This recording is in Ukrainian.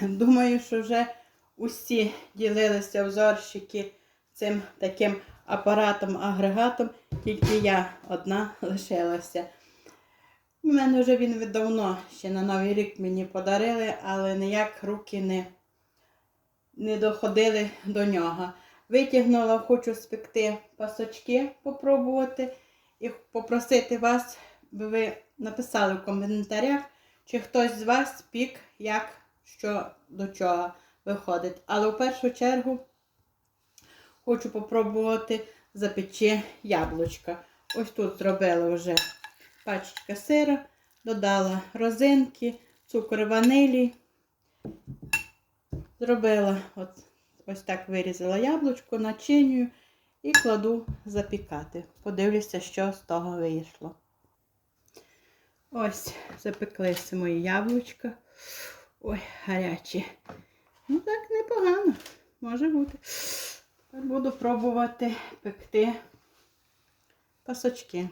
Думаю, що вже усі ділилися взорщики цим таким апаратом, агрегатом, тільки я одна лишилася. У мене вже він давно ще на Новий рік мені подарили, але ніяк руки не, не доходили до нього. Витягнула, хочу спекти пасочки, попробувати і попросити вас, би ви написали в коментарях, чи хтось з вас пік, як що до чого виходить. Але в першу чергу хочу попробувати запечи яблучка. Ось тут зробила вже пачечка сира, додала розинки, цукор ванилі. Зробила от, ось так вирізала яблучко, начинюю і кладу запікати. Подивлюся, що з того вийшло. Ось, запеклися мої яблучка. Ой, гарячі. Ну так, непогано. Може бути. Тепер буду пробувати пекти пасочки.